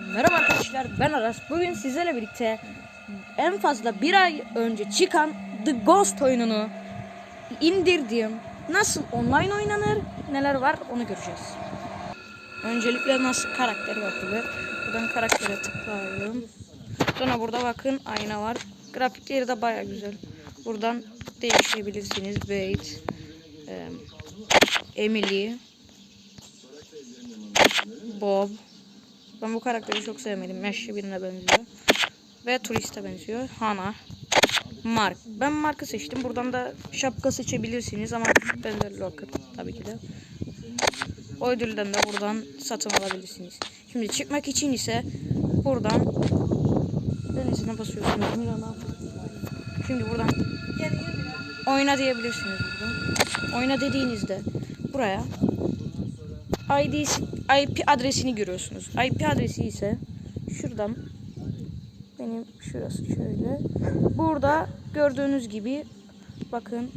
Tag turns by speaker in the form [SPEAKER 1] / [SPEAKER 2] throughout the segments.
[SPEAKER 1] Merhaba arkadaşlar ben Aras. Bugün sizlerle birlikte en fazla bir ay önce çıkan The Ghost oyununu indirdim. Nasıl online oynanır, neler var onu göreceğiz. Öncelikle nasıl karakter bakılır. Buradan karaktere tıklayalım. Sonra burada bakın ayna var. Grafikleri de baya güzel. Buradan değişebilirsiniz. Wait, em, Emily, Bob. Ben bu karakteri çok sevmedim. Yaşlı birine benziyor. Ve turiste benziyor. Hana. Mark. Ben Mark'ı seçtim. Buradan da şapka seçebilirsiniz ama ben de Locker tabii ki de. O ödülden de buradan satın alabilirsiniz. Şimdi çıkmak için ise buradan denizine basıyorsunuz. Şimdi buradan oyna diyebilirsiniz buradan. Oyna dediğinizde buraya ID, IP adresini görüyorsunuz. IP adresi ise şuradan benim şurası şöyle. Burada gördüğünüz gibi bakın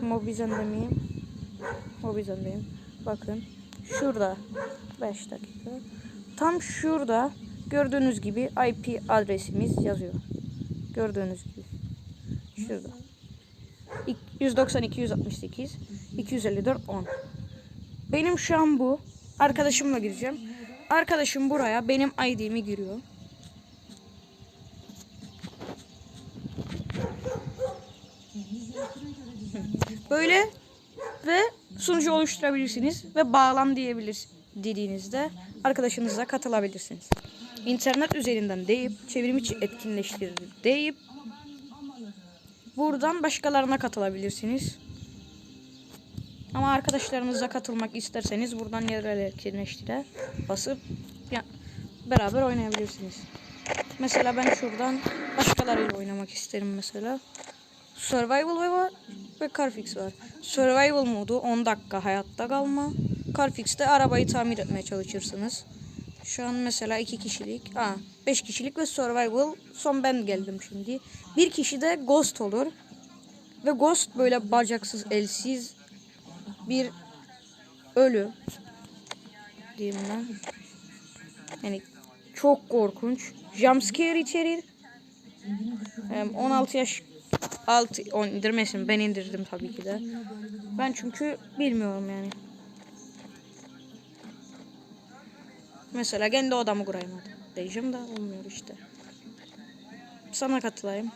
[SPEAKER 1] Mobizen'de miyim? Mobizen'deyim. Bakın şurada 5 dakika. Tam şurada gördüğünüz gibi IP adresimiz yazıyor. Gördüğünüz gibi. Şurada. 192 168 254 10. Benim şu an bu. Arkadaşımla gireceğim. Arkadaşım buraya benim ID'mi giriyor. Böyle ve sunucu oluşturabilirsiniz ve bağlan diyebilir dediğinizde arkadaşınıza katılabilirsiniz. İnternet üzerinden deyip çevrim içi etkinleştirir deyip buradan başkalarına katılabilirsiniz. Ama arkadaşlarınızla katılmak isterseniz buradan yerel etkinleştire basıp ya, beraber oynayabilirsiniz. Mesela ben şuradan başkalarıyla oynamak isterim mesela. Survival ve var ve Carfix var. Survival modu 10 dakika hayatta kalma. Carfix'te arabayı tamir etmeye çalışırsınız. Şu an mesela 2 kişilik, aa 5 kişilik ve survival son ben geldim şimdi. Bir kişi de ghost olur. Ve ghost böyle bacaksız, elsiz bir ölü diyeyim ben. Yani çok korkunç. Jumpscare içerir. Em, 16 yaş altı on indirmesin. Ben indirdim tabii ki de. Ben çünkü bilmiyorum yani. Mesela kendi odamı kurayım hadi. Diyeceğim de olmuyor işte. Sana katılayım.